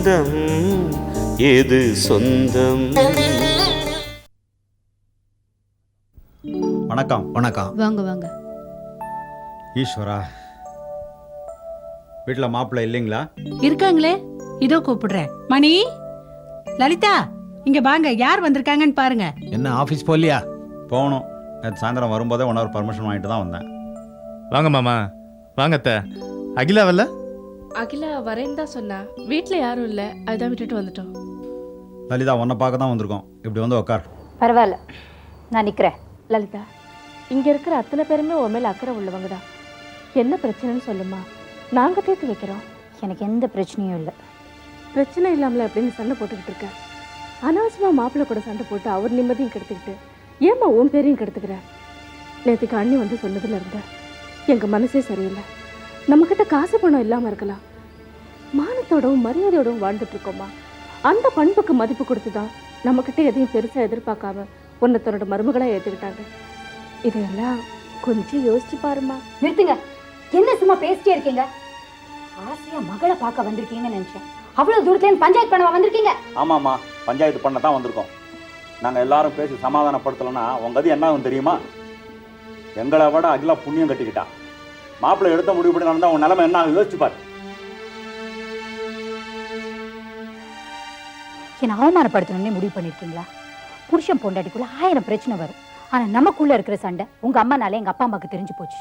பந்தம் எது சொந்தம்? வணக்கம் வணக்கம். வாங்க வாங்க. ஈஸ்வரா வீட்டில் மாப்பிள்ளை இல்லைங்களா? இருக்காங்களே? இதோ கூப்பிடுறேன். மணி? லலிதா இங்க வாங்க. யார் வந்திருக்காங்கன்னு பாருங்க. என்ன ஆஃபீஸ் போகலையா? போகணும். நேற்று சாயந்தரம் வரும்போதே ஒன் ஹவர் பர்மிஷன் வாங்கிட்டு தான் வந்தேன். வாங்க மாமா. வாங்க அத்தை. அகிலா வரல அகிலா வரேன்னு தான் சொன்னா வீட்ல யாரும் இல்ல அதுதான் விட்டுட்டு வந்துட்டோம். லலிதா உன்னை பார்க்க தான் வந்திருக்கோம். இப்படி வந்து உட்கார் பரவாயில்ல. நான் நிற்கிறேன் லலிதா இங்க இருக்கிற அத்தனை பேருமே உன் மேல அக்கறை உள்ளவங்க தான் என்ன பிரச்சனைன்னு சொல்லுமா? நாங்க தீர்த்து வைக்கிறோம். எனக்கு எந்த பிரச்சனையும் இல்லை. பிரச்சனை இல்லாமல அப்படின்னு சண்டை போட்டுக்கிட்டு இருக்க. அனாவசியமா மாப்பிள்ளை கூட சண்டை போட்டு அவர் நிம்மதியும் கெடுத்துக்கிட்டு ஏம்மா உன் பேரையும் கெடுத்துக்கிற? நேற்றுக்கு அண்ணி வந்து சொன்னதுல இருந்த எங்க மனசே சரியில்லை. நம்மக்கிட்ட காசு பணம் இல்லாம இருக்கலாம். மானத்தோடவும் மரியாதையோடவும் வாழ்ந்துட்டு இருக்கோமா? அந்த பண்புக்கு மதிப்பு கொடுத்து தான் நம்மக்கிட்ட எதையும் பெருசா எதிர்பார்க்காம உன்னை தன்னோட மருமகளா ஏத்துக்கிட்டாங்க. இதையெல்லாம் கொஞ்சம் யோசிச்சு பாருமா நிறுத்துங்க. என்ன சும்மா பேசிட்டே இருக்கீங்க? ஆசையா மகளை பார்க்க வந்திருக்கீங்கன்னு நினைச்சேன். அவ்வளவு தூரத்துல பஞ்சாயத்து பண்ணவா வந்திருக்கீங்க? ஆமாம்மா பஞ்சாயத்து பண்ண தான் வந்திருக்கோம். நாங்கள் எல்லாரும் பேசி சமாதானப்படுத்தலைன்னா உங்க கதி என்ன ஆகும் தெரியுமா? எங்களை விட அகிலா புண்ணியம் கட்டிக்கிட்டா. மாப்பிள்ளை எடுத்த முடிவு படி நடந்தா உன் நிலைமை என்ன? யோசிச்சு பாரு. என்னை அவமானப்படுத்தணும்னே முடிவு பண்ணிருக்கீங்களா? புருஷன் பொண்டாட்டிக்குள்ள ஆயிரம் பிரச்சனை வரும். ஆனா நமக்குள்ள இருக்கிற சண்டை உங்க அம்மானால எங்க அப்பா அம்மாக்கு தெரிஞ்சு போச்சு.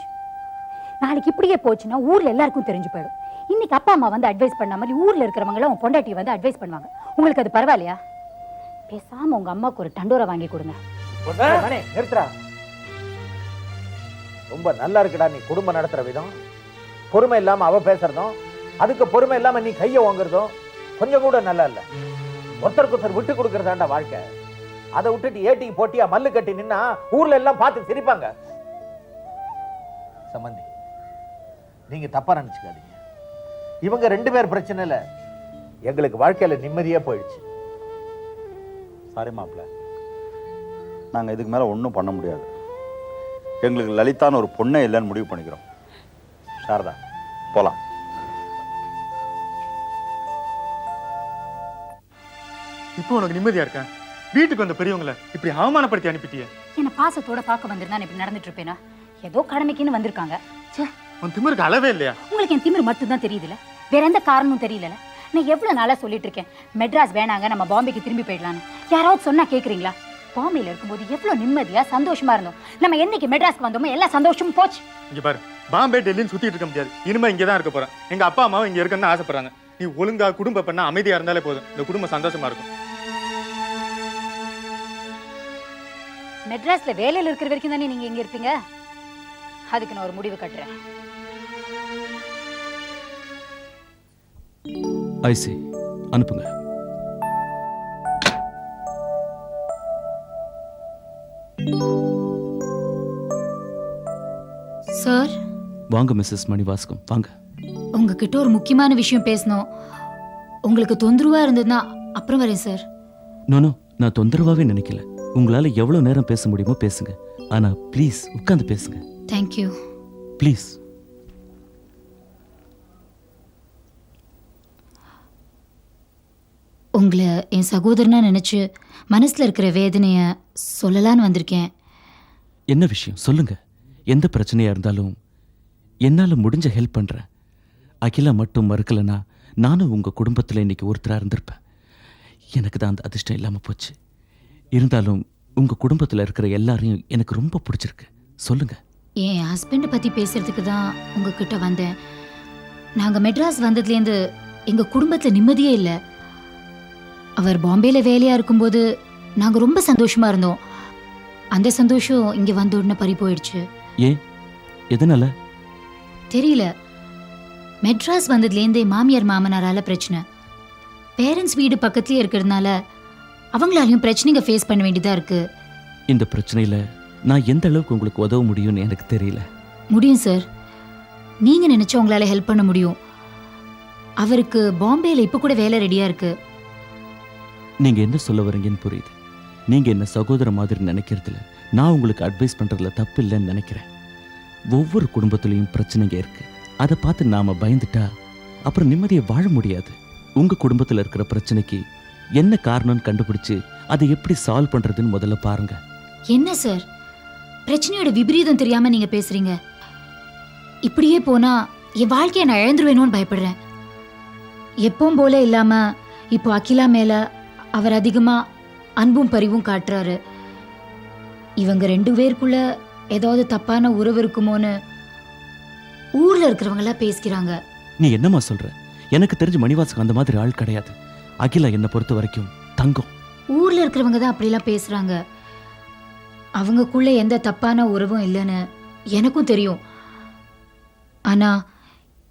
நாளைக்கு இப்படியே போச்சுன்னா ஊர்ல எல்லாருக்கும் தெரிஞ்சு போயிடும். இன்னைக்கு அப்பா அம்மா வந்து அட்வைஸ் பண்ண மாதிரி ஊர்ல இருக்கிறவங்க உங்க பொண்டாட்டி வந்து அட்வைஸ் பண்ணுவாங்க. உங்களுக்கு அது பரவாயில்லையா? பேசாம உங்க அம்மாவுக்கு ஒரு டண்டோரை வாங்கி கொடுங்க. நிறுத்துறா ரொம்ப நல்லா இருக்குடா நீ குடும்பம் நடத்துகிற விதம். பொறுமை இல்லாமல் அவ பேசுறதும் அதுக்கு பொறுமை இல்லாமல் நீ கையை வாங்குறதும் கொஞ்சம் கூட நல்லா இல்லை. ஒருத்தருக்கு ஒருத்தர் விட்டு கொடுக்குறதாண்டா வாழ்க்கை. அதை விட்டுட்டு ஏட்டிக்கு போட்டியா மல்லு கட்டி நின்னா ஊர்ல எல்லாம் பார்த்து சிரிப்பாங்க. சம்பந்தி நீங்க தப்பா நினைச்சுக்காதீங்க. இவங்க ரெண்டு பேர் பிரச்சனை இல்ல. எங்களுக்கு வாழ்க்கையில நிம்மதியே போயிடுச்சு. சாரி மாப்பிள்ள. நாங்கள் இதுக்கு மேலே ஒன்றும் பண்ண முடியாது. எங்களுக்கு லலிதான்னு ஒரு பொண்ணே இல்லைன்னு முடிவு பண்ணிக்கிறோம். சாரதா போகலாம் இப்போ உனக்கு நிம்மதியா இருக்கேன்? வீட்டுக்கு வந்த பெரியவங்கள இப்படி அவமானப்படுத்தி அனுப்பிட்டியே? என்ன பாசத்தோட பார்க்க வந்திருந்தா இப்படி நடந்துட்டு இருப்பேனா? ஏதோ கடமைக்குன்னு வந்திருக்காங்க. ச்சே உன் திமிருக்கு அளவே இல்லையா? உங்களுக்கு என் திமிரு மட்டும்தான் தெரியுதுல வேற எந்த காரணமும் தெரியல நான் எவ்வளவு நாளா சொல்லிட்டு இருக்கேன். மெட்ராஸ் வேணாங்க நம்ம பாம்பேக்கு திரும்பி போயிடலான்னு யாராவது சொன்னா கேக்குறீங்களா? பாம்பேல இருக்கும்போது எவ்வளவு நிம்மதியா சந்தோஷமா இருந்தோம். நம்ம என்னைக்கு மெட்ராஸ்க்கு வந்தோமோ எல்லா சந்தோஷமும் போச்சு. இங்க பாரு பாம்பே டெல்லின்னு சுத்திட்டு இருக்க முடியாது. இனிமே இங்கே தான் இருக்க போறேன். எங்க அப்பா அம்மாவும் இங்க இருக்கணும்னு ஆசைப்படுறாங்க. நீ ஒழுங்கா குடும்ப பண்ணா அமைதியா இருந்தாலே போதும். இந்த குடும்பம் சந்தோஷமா இருக்கும். மெட்ராஸ்ல வேலையில இருக்கிற வரைக்கும் தானே நீங்க இங்க இருப்பீங்க? அதுக்கு நான் ஒரு முடிவு கட்டுறேன். ஐசி அனுப்புங்க. சார்? வாங்க மிஸ்ஸஸ் மணிவாஸ்கம் வாங்க. உங்ககிட்ட ஒரு முக்கியமான விஷயம் பேசணும். உங்களுக்கு தொந்தரவா இருந்ததுன்னா அப்புறம் வரேன் சார். நோனோ நான் தொந்தரவாவே நினைக்கல. உங்களால எவ்வளவு நேரம் பேச முடியுமோ பேசுங்க. ஆனா ப்ளீஸ் உட்கார்ந்து பேசுங்க. தேங்க்யூ ப்ளீஸ் உங்களை என் சகோதரனா நினைச்சு மனசுல இருக்கிற வேதனைய சொல்லலான்னு வந்திருக்கேன். என்ன விஷயம்? சொல்லுங்க. எந்த பிரச்சனையா இருந்தாலும் என்னால முடிஞ்ச ஹெல்ப் பண்றேன். அகிலா மட்டும் மறுக்கலனா நானும் உங்க குடும்பத்துல இன்னைக்கு ஒருத்தரா இருந்திருப்பேன். எனக்கு தான் அந்த அதிர்ஷ்டம் இல்லாம போச்சு. இருந்தாலும் உங்க குடும்பத்துல இருக்கிற எல்லாரையும் எனக்கு ரொம்ப பிடிச்சிருக்கு. சொல்லுங்க. என் ஹஸ்பண்டை பத்தி பேசுறதுக்கு தான் உங்ககிட்ட வந்தேன். நாங்க மெட்ராஸ் வந்ததுலேருந்து எங்க குடும்பத்துல நிம்மதியே இல்லை. அவர் பாம்பேல வேலையா இருக்கும்போது நாங்க ரொம்ப சந்தோஷமா இருந்தோம். அந்த சந்தோஷம் இங்க வந்த உடனே பறி போயிடுச்சு. எதனால? தெரியல. மெட்ராஸ் வந்ததுலேருந்தே மாமியார் மாமனாரால பிரச்சனை. பேரண்ட்ஸ் வீடு பக்கத்துலயே இருக்கிறதுனால அவங்களாலையும் பிரச்சனைங்க ஃபேஸ் பண்ண வேண்டியதா இருக்கு. இந்த பிரச்சனையில நான் எந்த அளவுக்கு உங்களுக்கு உதவ முடியும்னு எனக்கு தெரியல. முடியும் சார் நீங்க நினைச்சா உங்களால ஹெல்ப் பண்ண முடியும். அவருக்கு பாம்பேல இப்ப கூட வேலை ரெடியா இருக்கு. நீங்க என்ன சொல்ல வரீங்கன்னு புரியுது. நீங்க என்ன சகோதர மாதிரி நினைக்கிறதுல நான் உங்களுக்கு அட்வைஸ் பண்றதுல தப்பு இல்லைன்னு நினைக்கிறேன். ஒவ்வொரு குடும்பத்துலேயும் பிரச்சனைங்க இருக்கு. அதை பார்த்து நாம பயந்துட்டா அப்புறம் நிம்மதியை வாழ முடியாது. உங்க குடும்பத்துல இருக்கிற பிரச்சனைக்கு என்ன காரணம்னு கண்டுபிடிச்சு அதை எப்படி சால்வ் பண்றதுன்னு முதல்ல பாருங்க. என்ன சார் பிரச்சனையோட விபரீதம் தெரியாம நீங்க பேசுறீங்க. இப்படியே போனா என் வாழ்க்கையை நான் இழந்துருவேணும்னு பயப்படுறேன். எப்பவும் போல இல்லாம இப்போ அகிலா மேல அவர் அதிகமா அன்பும் பரிவும் காட்டுறாரு. இவங்க ரெண்டு பேருக்குள்ள ஏதாவது தப்பான உறவு இருக்குமோன்னு ஊர்ல இருக்கிறவங்க எல்லாம் பேசிக்கிறாங்க. நீ என்னம்மா சொல்ற? எனக்கு தெரிஞ்ச மணிவாசகம் அந்த மாதிரி ஆள் கிடையாது. அகிலா என்னை பொறுத்த வரைக்கும் தங்கம். ஊர்ல இருக்கிறவங்க தான் அப்படிலாம் பேசுறாங்க. அவங்கக்குள்ள எந்த தப்பான உறவும் இல்லைன்னு எனக்கும் தெரியும். ஆனா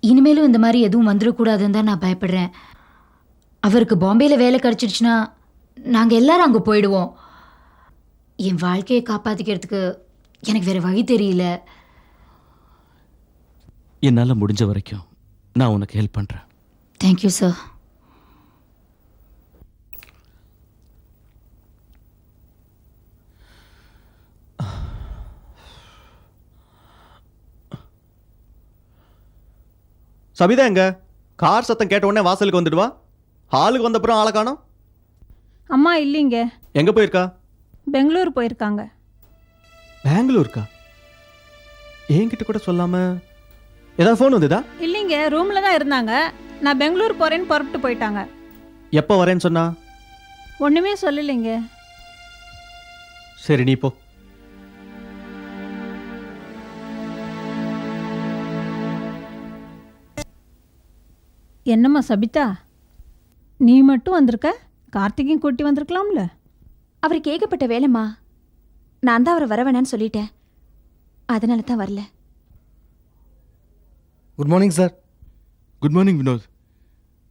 இனிமேலும் இந்த மாதிரி எதுவும் வந்துடக்கூடாதுன்னு தான் நான் பயப்படுறேன். அவருக்கு பாம்பேல வேலை கிடைச்சிடுச்சுன்னா நாங்க எல்லாரும் அங்க போயிடுவோம். என் வாழ்க்கையை காப்பாத்திக்கிறதுக்கு எனக்கு வேற வழி தெரியல. என்னால முடிஞ்ச வரைக்கும் நான் உனக்கு ஹெல்ப் பண்றேன். தேங்க்யூ சார் சபிதா எங்க? கார் சத்தம் கேட்ட உடனே வாசலுக்கு வந்துடுவா ஹாலுக்கு வந்தப்புறம் ஆளை காணோம்? அம்மா இல்லைங்க. எங்க போயிருக்கா? பெங்களூர் போயிருக்காங்க. பெங்களூருக்கா? என்கிட்ட கூட சொல்லாம ஏதாவது ஃபோன் வந்ததா? இல்லைங்க ரூமில் தான் இருந்தாங்க. நான் பெங்களூர் போகிறேன்னு புறப்பட்டு போயிட்டாங்க. எப்போ வரேன்னு சொன்னா? ஒன்றுமே சொல்லலைங்க. சரி நீ போ. என்னம்மா சபிதா? நீ மட்டும் வந்திருக்க? கார்த்திகையும் கூட்டி வந்திருக்கலாம்ல? அவருக்கு ஏகப்பட்ட வேலைம்மா. நான் தான் அவரை வர வேணான்னு சொல்லிட்டேன். அதனால தான் வரல. Good morning sir good morning Vinod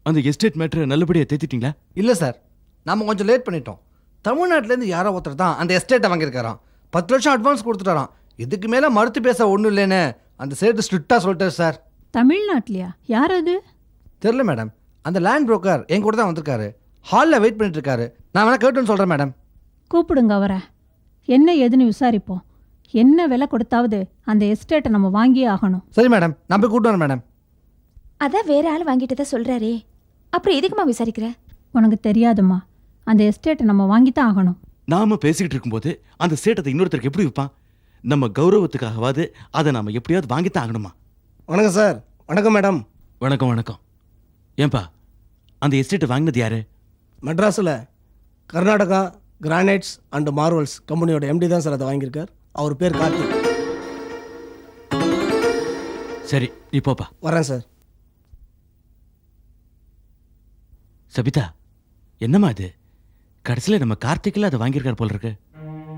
அந்த எஸ்டேட் மேட்டரை நல்லபடியாக தேத்திட்டீங்களா? இல்லை சார் நாம கொஞ்சம் லேட் பண்ணிட்டோம். தமிழ்நாட்டிலேருந்து யாரோ ஒருத்தர் தான் அந்த எஸ்டேட்டை வாங்கியிருக்காராம். பத்து லட்சம் அட்வான்ஸ் கொடுத்துட்டாராம். இதுக்கு மேலே மறுத்து பேச ஒன்றும் இல்லைன்னு அந்த சேட்டு ஸ்ட்ரிக்டாக சொல்லிட்டார் சார் தமிழ்நாட்டிலையா? யார் அது? தெரில மேடம் அந்த லேண்ட் புரோக்கர் என் கூட தான் வந்திருக்காரு. ஹாலில் வெயிட் பண்ணிட்டு இருக்காரு நான் வேணா கேட்டுன்னு சொல்கிறேன் மேடம் கூப்பிடுங்க அவரை. என்ன ஏதுன்னு விசாரிப்போம். என்ன விலை கொடுத்தாவது அந்த எஸ்டேட்டை நம்ம வாங்கியே ஆகணும். சரி மேடம் நான் போய் கூப்பிட்டு வரேன் மேடம் அதான் வேற ஆள் வாங்கிட்டு தான் சொல்றாரே. அப்புறம் எதுக்குமா விசாரிக்கிற? உனக்கு தெரியாதும்மா. அந்த எஸ்டேட்டை நம்ம வாங்கித்தான் ஆகணும். நாம பேசிக்கிட்டு இருக்கும்போது அந்த சேட்டத்தை இன்னொருத்தருக்கு எப்படி விற்பான்? நம்ம கௌரவத்துக்காகவாது அதை நாம எப்படியாவது வாங்கித்தான் ஆகணுமா? வணக்கம் சார் வணக்கம் மேடம் வணக்கம் வணக்கம். ஏன்பா அந்த எஸ்டேட்டை வாங்கினது யாரு? மெட்ராஸில் கர்நாடகா கிரானைட்ஸ் அண்ட் மார்வல்ஸ் கம்பெனியோட எம்டி தான் சார் அதை வாங்கியிருக்கார். அவர் பேர் கார்த்திக் சரி நீ போப்பா. வரேன் சார். சபிதா என்னம்மா இது? கடைசியில் நம்ம கார்த்திக்கில் அதை வாங்கியிருக்கார் போல இருக்கு.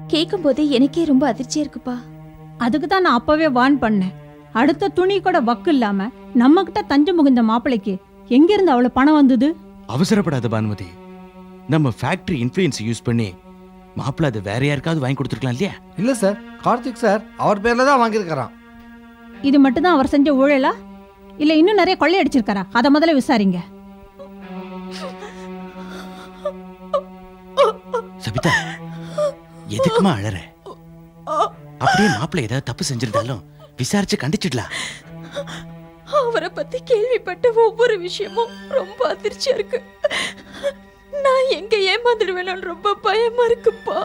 கேட்கும்போது எனக்கே ரொம்ப அதிர்ச்சியா இருக்குப்பா. அதுக்கு தான் நான் அப்பவே வார்ன் பண்ணேன். அடுத்த துணி கூட வக்கு இல்லாம நம்ம கிட்ட தஞ்சம் முகுந்த மாப்பிளைக்கு எங்கிருந்து அவ்வளவு பணம் வந்தது? அவசரப்படாத பானுமதி. நம்ம ஃபேக்டரி இன்ஃப்ளூயன்ஸ் யூஸ் பண்ணி மாப்பிள்ள அதை வேற யாருக்காவது வாங்கி கொடுத்துருக்கலாம் இல்லையா? இல்லை சார். கார்த்திக் சார் அவர் பேரில் தான் வாங்கியிருக்காராம் இது மட்டும்தான் அவர் செஞ்ச ஊழலா? இல்ல இன்னும் நிறைய கொள்ளையடிச்சிருக்காரா அதை முதல்ல விசாரிங்க. சபிதா எதுக்குமா அழற? அப்படியே மாப்பிள்ளை ஏதாவது தப்பு செஞ்சிருந்தாலும் விசாரிச்சு கண்டிச்சிடலாம். அவரை பத்தி கேள்விப்பட்ட ஒவ்வொரு விஷயமும் ரொம்ப அதிர்ச்சியா இருக்கு. நான் எங்க ஏமாந்துடுவேணும்னு ரொம்ப பயமா இருக்குப்பா.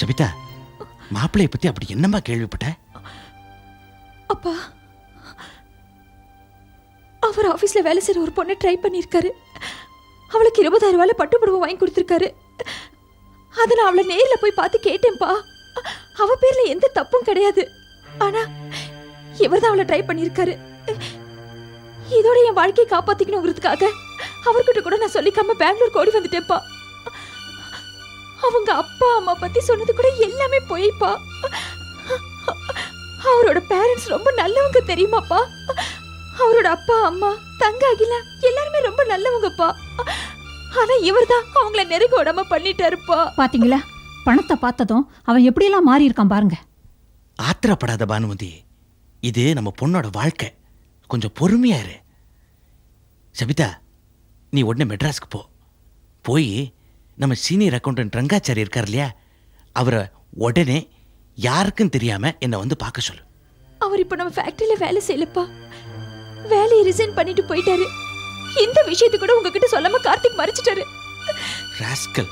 சபிதா மாப்பிள்ளைய பத்தி அப்படி என்னம்மா கேள்விப்பட்ட? அப்பா அவர் ஆபீஸ்ல வேலை செய்யற ஒரு பொண்ணை ட்ரை பண்ணியிருக்காரு. அவளுக்கு இருபதாயிரம் ரூபாயில பட்டு வாங்கி கொடுத்துருக்காரு. அதை நான் அவளை நேரில் போய் பார்த்து கேட்டேன்ப்பா அவ பேர்ல எந்த தப்பும் கிடையாது. ஆனா இவர் தான் அவளை ட்ரை பண்ணியிருக்காரு. இதோட என் வாழ்க்கையை காப்பாத்திக்கணுங்கிறதுக்காக அவர்கிட்ட கூட நான் சொல்லிக்காம பெங்களூர் ஓடி வந்துட்டேன்ப்பா அவங்க அப்பா அம்மா பத்தி சொன்னது கூட எல்லாமே போய்ப்பா. அவரோட பேரண்ட்ஸ் ரொம்ப நல்லவங்க தெரியுமாப்பா. அவரோட அப்பா அம்மா தங்க அகிலா எல்லாருமே ரொம்ப நல்லவங்கப்பா. ஆனா இவர்தான் அவங்கள நெருங்க விடாம பண்ணிட்டாருப்பா. பாத்தீங்களா? பணத்தை பார்த்ததும் அவன் எப்படியெல்லாம் மாறி இருக்கான் பாருங்க. ஆத்திரப்படாத பானுமதி. இது நம்ம பொண்ணோட வாழ்க்கை. கொஞ்சம் பொறுமையா இரு. சபிதா நீ உடனே மெட்ராஸ்க்கு போ. போய் நம்ம சீனியர் அக்கௌண்டன்ட் ரங்காச்சாரி இருக்கார் இல்லையா? அவரை உடனே யாருக்கும் தெரியாம என்னை வந்து பார்க்க சொல்லு. அவர் இப்போ நம்ம ஃபேக்டரியில வேலை செய்யலப்பா. வேலையை ரிசைன் பண்ணிட்டு போயிட்டாரு. இந்த விஷயத்தை கூட உங்ககிட்ட சொல்லாம கார்த்திக் மறைச்சிட்டாரு. ராஸ்கல்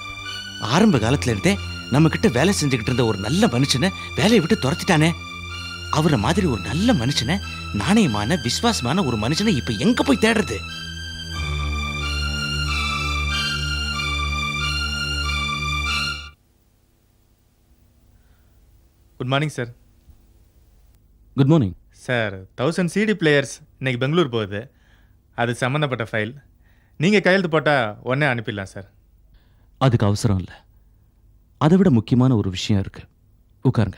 ஆரம்ப காலத்துல இருந்தே நம்ம கிட்ட வேலை செஞ்சுக்கிட்டு இருந்த ஒரு நல்ல மனுஷனை வேலையை விட்டு துரத்திட்டானே. அவரை மாதிரி ஒரு நல்ல மனுஷனை நாணயமான விசுவாசமான ஒரு மனுஷனை இப்ப எங்க போய் தேடுறது? Good morning sir good morning sir thousand CD players இன்னைக்கு பெங்களூர் போகுது. அது சம்மந்தப்பட்ட ஃபைல் நீங்கள் கையெழுத்து போட்டால் உடனே அனுப்பிடலாம் சார். அதுக்கு அவசரம் இல்லை. அதை விட முக்கியமான ஒரு விஷயம் இருக்கு. உட்காருங்க.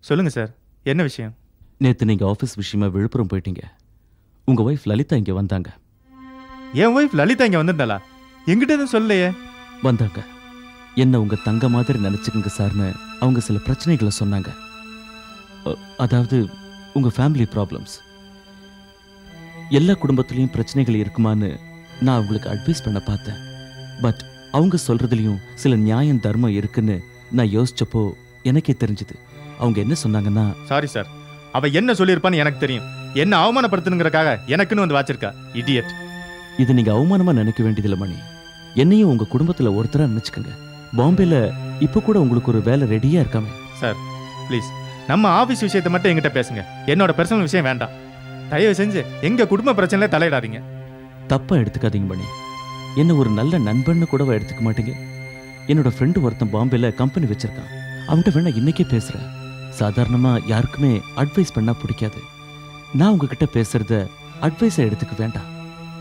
சொல்லுங்கள் சார். என்ன விஷயம்? நேத்து நீங்க ஆஃபீஸ் விஷயமா விழுப்புரம் போயிட்டீங்க. உங்க ஒய்ஃப் லலிதா இங்க வந்தாங்க. என் ஒய்ஃப் லலிதா இங்கே வந்திருந்தாளா? எங்கிட்ட எதுவும் சொல்லலையே. வந்தாங்க. என்ன உங்க தங்க மாதிரி நினைச்சுக்கங்க சார்னு அவங்க சில பிரச்சனைகளை சொன்னாங்க. அதாவது உங்க ஃபேமிலி ப்ராப்ளம்ஸ் எல்லா குடும்பத்துலேயும் பிரச்சனைகள் இருக்குமான்னு நான் அவங்களுக்கு அட்வைஸ் பண்ண பார்த்தேன். பட் அவங்க சொல்றதுலயும் சில நியாயம் தர்மம் இருக்குன்னு நான் யோசிச்சப்போ எனக்கே தெரிஞ்சுது. அவங்க என்ன சொன்னாங்கன்னா சாரி சார் அவ என்ன சொல்லியிருப்பான்னு எனக்கு தெரியும். என்ன அவமானப்படுத்தணுங்கிறக்காக எனக்குன்னு வந்து வாச்சிருக்கா. இடியட் இது நீங்க அவமானமா நினைக்க வேண்டியதில்ல மணி. என்னையும் உங்க குடும்பத்துல ஒருத்தரா நினைச்சுக்கோங்க. பாம்பேல இப்போ கூட உங்களுக்கு ஒரு வேலை ரெடியா இருக்காமே. சார் ப்ளீஸ் நம்ம ஆஃபீஸ் விஷயத்தை மட்டும் என்கிட்ட பேசுங்க. என்னோட பர்சனல் விஷயம் வேண்டாம். தயவு செஞ்சு எங்க குடும்ப பிரச்சனையில தலையிடாதீங்க. தப்பா எடுத்துக்காதீங்க மணி. என்ன ஒரு நல்ல நண்பன்னு கூடவா எடுத்துக்க மாட்டீங்க? என்னோட ஃப்ரெண்டு ஒருத்தன் பாம்பேல கம்பெனி வச்சிருக்கான். அவன்கிட்ட வேணா இன்னைக்கே பேசுறேன். சாதாரணமா யாருக்குமே அட்வைஸ் பண்ணா பிடிக்காது. நான் உங்ககிட்ட பேசுறத அட்வைஸை எடுத்துக்க வேண்டாம்.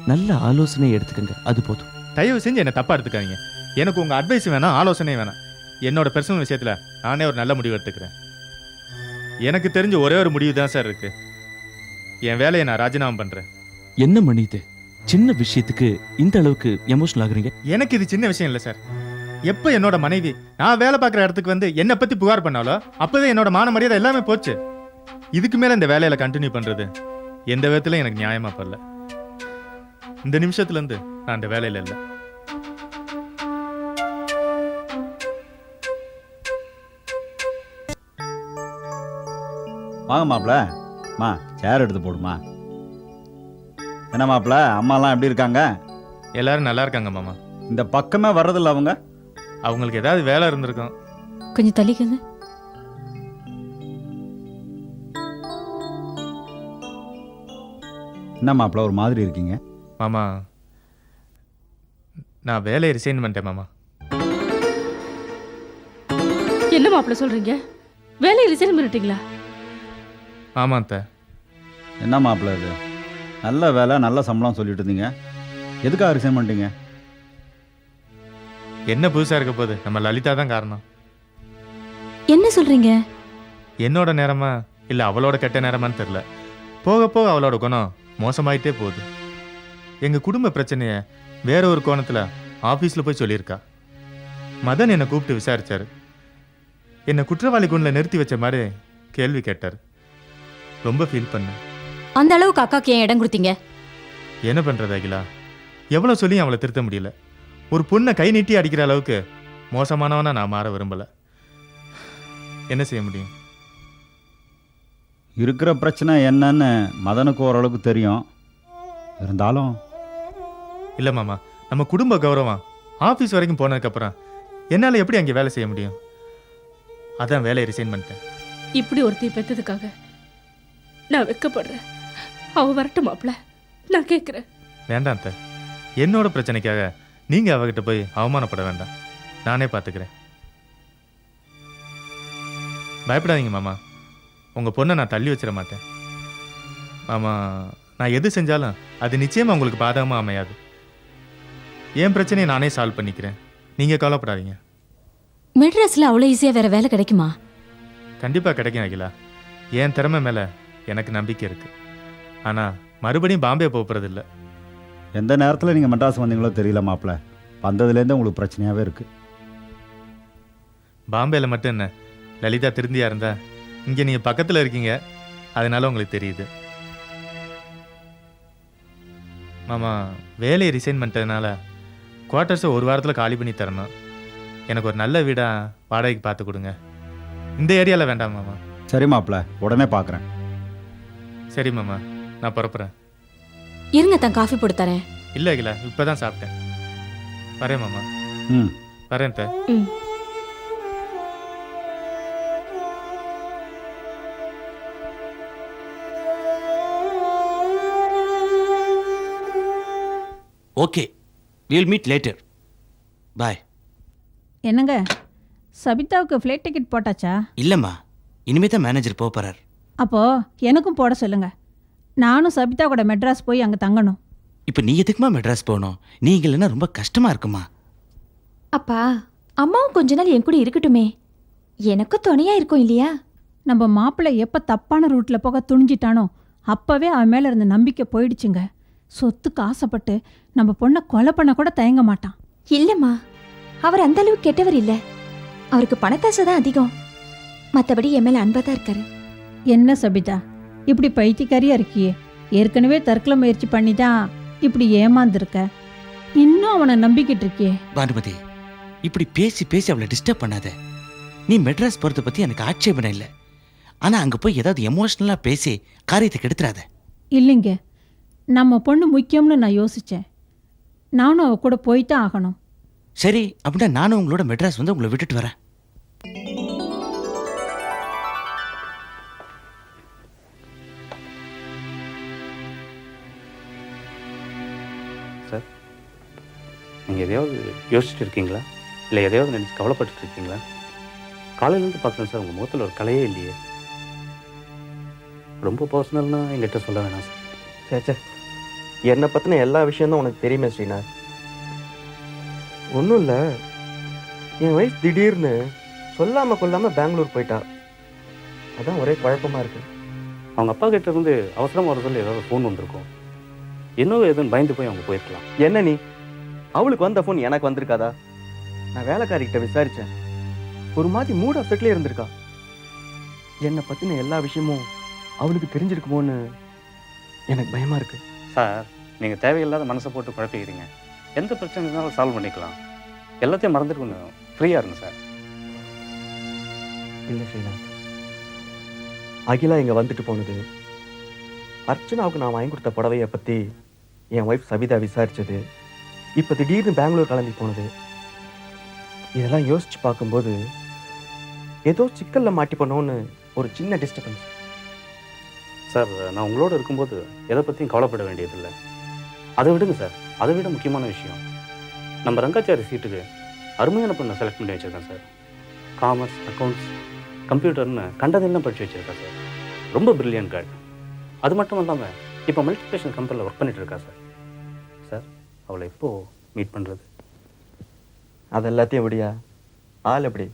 நல்ல ஆலோசனையை எடுத்துக்கங்க. அது போதும். தயவு செஞ்சு என்ன தப்பா எடுத்துக்காதீங்க. எனக்கு உங்க அட்வைஸ் வேணாம் ஆலோசனையும் வேணாம். என்னோட பர்சனல் விஷயத்துல நானே ஒரு நல்ல முடிவு எடுத்துக்கிறேன். எனக்கு தெரிஞ்ச ஒரே ஒரு முடிவு தான் சார் இருக்கு. என் வேலையை நான் ராஜினாமா பண்றேன். என்ன மணி இது? சின்ன விஷயத்துக்கு இந்த அளவுக்கு எமோஷனல் ஆகுறீங்க? எனக்கு இது சின்ன விஷயம் இல்லை சார் எப்போ என்னோட மனைவி நான் வேலை பார்க்குற இடத்துக்கு வந்து என்னை பத்தி புகார் பண்ணாலோ அப்பவே என்னோட மான மரியாதை எல்லாமே போச்சு. இதுக்கு மேல இந்த வேலையில கண்டினியூ பண்றது எந்த விதத்துல எனக்கு நியாயமா படல. இந்த நிமிஷத்துல இருந்து நான் அந்த வேலையில இல்லை. வாங்க மாப்பிள மா சேர் எடுத்து போடுமா. என்ன மாப்பிள அம்மாலாம் எப்படி இருக்காங்க? எல்லாரும் நல்லா இருக்காங்க மாமா. இந்த பக்கமே வர்றதில்ல அவங்க? அவங்களுக்கு ஏதாவது வேலை இருந்திருக்கும். கொஞ்சம் தள்ளிக்கங்க. என்ன மாப்பிள ஒரு மாதிரி இருக்கீங்க? மாமா நான் வேலையை ரிசைன் பண்ணிட்டேன் மாமா. என்ன மாப்பிள்ள சொல்றீங்க? வேலையை ரிசைன் பண்ணிட்டீங்களா? ஆமா அத்தை என்ன மாப்பிள இது? நல்ல வேலை நல்ல சம்பளம் சொல்லிட்டு இருந்தீங்க. எதுக்காக ரிசைன் பண்ணிட்டீங்க? என்ன புதுசா இருக்க போகுது? நம்ம லலிதா தான் காரணம். என்ன சொல்றீங்க? என்னோட நேரமா? இல்ல அவளோட கெட்ட நேரமான்னு தெரியல. போக போக அவளோட குணம் மோசமாயிட்டே போகுது. எங்க குடும்ப பிரச்சனைய வேற ஒரு கோணத்துல ஆபீஸ்ல போய் சொல்லியிருக்கா. மதன் என்னை கூப்பிட்டு விசாரிச்சாரு. என்னை குற்றவாளி குண்டில் நிறுத்தி வச்ச மாதிரி கேள்வி கேட்டார். ரொம்ப ஃபீல் பண்ணேன். அந்த அளவுக்கு அக்காக்கு ஏன் இடம் கொடுத்தீங்க? என்ன பண்றது அகிலா? எவ்வளவு சொல்லியும் அவளை திருத்த முடியல. ஒரு பொண்ணை கை நீட்டி அடிக்கிற அளவுக்கு மோசமானவனா நான் மாற விரும்பல. என்ன செய்ய முடியும்? இருக்கிற பிரச்சனை என்னன்னு மதனுக்கு ஓரளவுக்கு தெரியும். இருந்தாலும் இல்ல மாமா நம்ம குடும்ப கௌரவம். ஆபீஸ் வரைக்கும் போனதுக்கப்புறம் என்னால எப்படி அங்கே வேலை செய்ய முடியும்? அதான் வேலையை ரிசைன் பண்ணிட்டேன். இப்படி ஒருத்தி பெத்ததுக்காக நான் வெக்கப்படுறேன். அவ வரட்டும் மாப்பிள்ள. நான் கேட்குறேன் வேண்டாம் அத்தை. என்னோட பிரச்சனைக்காக நீங்க அவகிட்ட போய் அவமானப்பட வேண்டாம். நானே பார்த்துக்கிறேன் பயப்படாதீங்க மாமா. உங்க பொண்ணை நான் தள்ளி வச்சிட மாட்டேன். மாமா நான் எது செஞ்சாலும் அது நிச்சயமா உங்களுக்கு பாதகமா அமையாது. என் பிரச்சனையை நானே சால்வ் பண்ணிக்கிறேன். நீங்க கவலைப்படாதீங்க. மெட்ராஸ்ல அவ்வளோ ஈஸியா வேற வேலை கிடைக்குமா? கண்டிப்பா கிடைக்கும் அகிலா. என் திறமை மேல எனக்கு நம்பிக்கை இருக்கு. ஆனா மறுபடியும் பாம்பே போகிறது இல்ல எந்த நேரத்தில் நீங்கள் மெட்ராஸ் வந்தீங்களோ தெரியல மாப்பிள. வந்ததுலேருந்து உங்களுக்கு பிரச்சனையாகவே இருக்குது பாம்பேல மட்டும் என்ன? லலிதா திருந்தியா இருந்தா? இங்க நீங்க பக்கத்துல இருக்கீங்க. அதனால உங்களுக்கு தெரியுது. மாமா வேலையை ரிசைன் பண்ணிட்டதுனால குவார்ட்டர்ஸை ஒரு வாரத்தில் காலி பண்ணி தரணும். எனக்கு ஒரு நல்ல வீடாக வாடகைக்கு பார்த்து கொடுங்க. இந்த ஏரியாவில் வேண்டாம் மாமா. சரி மாப்பிள்ள உடனே பார்க்குறேன் சரி மாமா. நான் புறப்புறேன் இருங்க தான் காஃபி போட்டு தரேன். இல்லை அகிலா இப்போ தான் சாப்பிட்டேன். வரேன் மாமா. ம். வரேன் த. ம். Okay. Will meet later bye என்னங்க? சபிதாவுக்கு ஃப்ளைட் டிக்கெட் போட்டாச்சா? இல்லைம்மா. இனிமே தான் மேனேஜர் போக போகிறார் அப்போ எனக்கும் போட சொல்லுங்க. நானும் சபிதா கூட மெட்ராஸ் போய் அங்கே தங்கணும். இப்போ நீ எதுக்குமா மெட்ராஸ் போகணும்? நீங்க இல்லைன்னா ரொம்ப கஷ்டமா இருக்குமா? அப்பா அம்மாவும் கொஞ்ச நாள் என் கூட இருக்கட்டுமே. எனக்கும் துணையா இருக்கும் இல்லையா? நம்ம மாப்பிள்ளை எப்போ தப்பான ரூட்டில் போக துணிஞ்சிட்டானோ அப்போவே அவன் மேலே இருந்த நம்பிக்கை போயிடுச்சுங்க. சொத்துக்கு ஆசைப்பட்டு நம்ம பொண்ணை கொலை பண்ண கூட தயங்க மாட்டான். இல்லம்மா அவர் அந்த அளவுக்கு கெட்டவர் இல்ல. அவருக்கு பணத்தாசை தான் அதிகம். மத்தபடி என் மேல அன்பா தான் இருக்காரு. என்ன சபிதா? இப்படி பைத்தியக்காரியா இருக்கியே. ஏற்கனவே தற்கொலை முயற்சி பண்ணி தான் இப்படி ஏமாந்துருக்க. இன்னும் அவனை நம்பிக்கிட்டு இருக்கியே. பானுமதி இப்படி பேசி பேசி அவளை டிஸ்டர்ப் பண்ணாத. நீ மெட்ராஸ் போகிறத பற்றி எனக்கு ஆட்சேபணம் இல்லை. ஆனால் அங்கே போய் ஏதாவது எமோஷ்னலாக பேசி காரியத்தை கெடுத்துறாத. இல்லைங்க. நம்ம பொண்ணு முக்கியம்னு நான் யோசித்தேன் நானும் அவ கூட போய்தான் ஆகணும். சரி அப்படின்னா நானும் உங்களோட மெட்ராஸ் வந்து உங்களை விட்டுட்டு வரேன். நீங்கள் எதையாவது யோசிச்சுட்டு இருக்கீங்களா இல்லை எதையாவது நினச்சி கவலைப்பட்டுட்டு இருக்கீங்களா காலையிலேருந்து பார்க்குறேன் சார் உங்கள் முகத்தில் ஒரு கலையே இல்லையே. ரொம்ப பர்சனல்னா எங்கிட்ட சொல்ல வேணாம் சார். சேச்சே என்னை பற்றின எல்லா விஷயம்தான் உனக்கு தெரியுமே ஸ்ரீநாத். ஒன்றும் இல்லை. என் ஒய்ஃப் திடீர்னு சொல்லாமல் கொல்லாமல் பெங்களூர் போயிட்டா. அதான் ஒரே குழப்பமா இருக்கு. அவங்க அப்பா கிட்ட இருந்து அவசரமாக சொல்லி ஏதாவது ஃபோன் வந்திருக்கும். இன்னும் எதுவும் பயந்து போய் அவங்க போயிருக்கலாம். என்ன நீ? அவளுக்கு வந்த ஃபோன் எனக்கு வந்திருக்காதா? நான் வேலைக்காரிகிட்ட விசாரிச்சேன். ஒரு மாதிரி மூட் அஃபெக்ட்லேயே இருந்திருக்கா? என்னை பற்றின எல்லா விஷயமும் அவளுக்கு தெரிஞ்சிருக்குமோன்னு எனக்கு பயமா இருக்கு. சார் நீங்கள் தேவையில்லாத மனசை போட்டு குழப்பிக்கிறீங்க. எந்த பிரச்சனை இருந்தாலும் சால்வ் பண்ணிக்கலாம். எல்லாத்தையும் மறந்துட்டு கொஞ்சம் ஃப்ரீயாக இருங்க சார். இல்லை ஸ்ரீநாத் அகிலா இங்கே வந்துட்டு போனது. அர்ச்சனாவுக்கு நான் வாங்கி கொடுத்த புடவையை பற்றி என் ஒய்ஃப் சவிதா விசாரிச்சது. இப்போ திடீர்னு பெங்களூர் கிளம்பி போனது. இதெல்லாம் யோசிச்சு பார்க்கும்போது ஏதோ சிக்கலில் மாட்டி பண்ணோன்னு ஒரு சின்ன டிஸ்டர்பன்ஸ் சார் நான் உங்களோட இருக்கும்போது எதை பற்றியும் கவலைப்பட வேண்டியதில்லை. அதை விடுங்க சார். அதை விட முக்கியமான விஷயம் நம்ம ரங்காச்சாரி சீட்டுக்கு அருமையான பொண்ணை செலக்ட் பண்ணி வச்சுருக்கேன் சார். காமர்ஸ் அக்கௌண்ட்ஸ் கம்ப்யூட்டர்னு கண்டதெல்லாம் படித்து வச்சுருக்கேன் சார். ரொம்ப பிரில்லியன்ட் கார்டு அது மட்டும் இல்லாமல் இப்போ மல்டிபிளேஷன் கம்பெனியில் ஒர்க் பண்ணிகிட்டு இருக்கா சார். அவளை எப்போ மீட் பண்ணுறது அது எல்லாத்தையும் எப்படியா? ஆள் எப்படி?